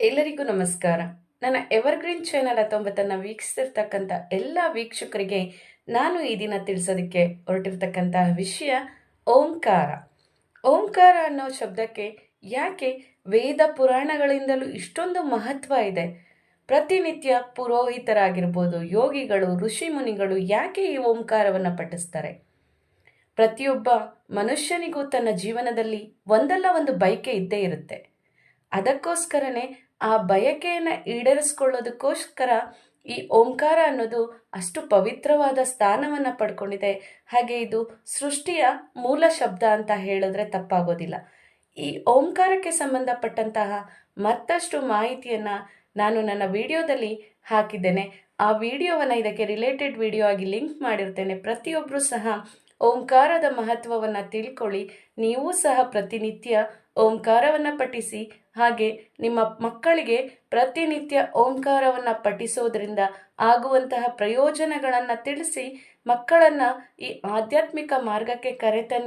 ಎಲ್ಲರಿಗೂ ನಮಸ್ಕಾರ. ನನ್ನ ಎವರ್ಗ್ರೀನ್ ಚಾನೆಲ್ ಹತ್ತೊಂಬತ್ತನ್ನು ವೀಕ್ಷಿಸಿರ್ತಕ್ಕಂಥ ಎಲ್ಲ ವೀಕ್ಷಕರಿಗೆ ನಾನು ಈ ದಿನ ತಿಳಿಸೋದಕ್ಕೆ ಹೊರಟಿರ್ತಕ್ಕಂತಹ ವಿಷಯ ಓಂಕಾರ. ಓಂಕಾರ ಅನ್ನೋ ಶಬ್ದಕ್ಕೆ ಯಾಕೆ ವೇದ ಪುರಾಣಗಳಿಂದಲೂ ಇಷ್ಟೊಂದು ಮಹತ್ವ ಇದೆ? ಪ್ರತಿನಿತ್ಯ ಪುರೋಹಿತರಾಗಿರ್ಬೋದು, ಯೋಗಿಗಳು, ಋಷಿ ಮುನಿಗಳು ಯಾಕೆ ಈ ಓಂಕಾರವನ್ನು ಪಠಿಸ್ತಾರೆ? ಪ್ರತಿಯೊಬ್ಬ ಮನುಷ್ಯನಿಗೂ ತನ್ನ ಜೀವನದಲ್ಲಿ ಒಂದಲ್ಲ ಒಂದು ಬಯಕೆ ಇದ್ದೇ ಇರುತ್ತೆ. ಅದಕ್ಕೋಸ್ಕರನೇ ಆ ಬಯಕೆಯನ್ನು ಈಡೇರಿಸ್ಕೊಳ್ಳೋದಕ್ಕೋಸ್ಕರ ಈ ಓಂಕಾರ ಅನ್ನೋದು ಅಷ್ಟು ಪವಿತ್ರವಾದ ಸ್ಥಾನವನ್ನು ಪಡ್ಕೊಂಡಿದೆ. ಹಾಗೆ ಇದು ಸೃಷ್ಟಿಯ ಮೂಲ ಶಬ್ದ ಅಂತ ಹೇಳಿದ್ರೆ ತಪ್ಪಾಗೋದಿಲ್ಲ. ಈ ಓಂಕಾರಕ್ಕೆ ಸಂಬಂಧಪಟ್ಟಂತಹ ಮತ್ತಷ್ಟು ಮಾಹಿತಿಯನ್ನು ನಾನು ನನ್ನ ವಿಡಿಯೋದಲ್ಲಿ ಹಾಕಿದ್ದೇನೆ. ಆ ವಿಡಿಯೋವನ್ನು ಇದಕ್ಕೆ ರಿಲೇಟೆಡ್ ವಿಡಿಯೋ ಆಗಿ ಲಿಂಕ್ ಮಾಡಿರ್ತೇನೆ. ಪ್ರತಿಯೊಬ್ಬರೂ ಸಹ ಓಂಕಾರದ ಮಹತ್ವವನ್ನು ತಿಳ್ಕೊಳ್ಳಿ. ನೀವು ಸಹ ಪ್ರತಿನಿತ್ಯ ಓಂಕಾರವನ್ನು ಪಠಿಸಿ. ಹಾಗೆ ನಿಮ್ಮ ಮಕ್ಕಳಿಗೆ ಪ್ರತಿನಿತ್ಯ ಓಂಕಾರವನ್ನು ಪಠಿಸೋದ್ರಿಂದ ಆಗುವಂತಹ ಪ್ರಯೋಜನಗಳನ್ನು ತಿಳಿಸಿ ಮಕ್ಕಳನ್ನು ಈ ಆಧ್ಯಾತ್ಮಿಕ ಮಾರ್ಗಕ್ಕೆ ಕರೆತನ್ನಿ.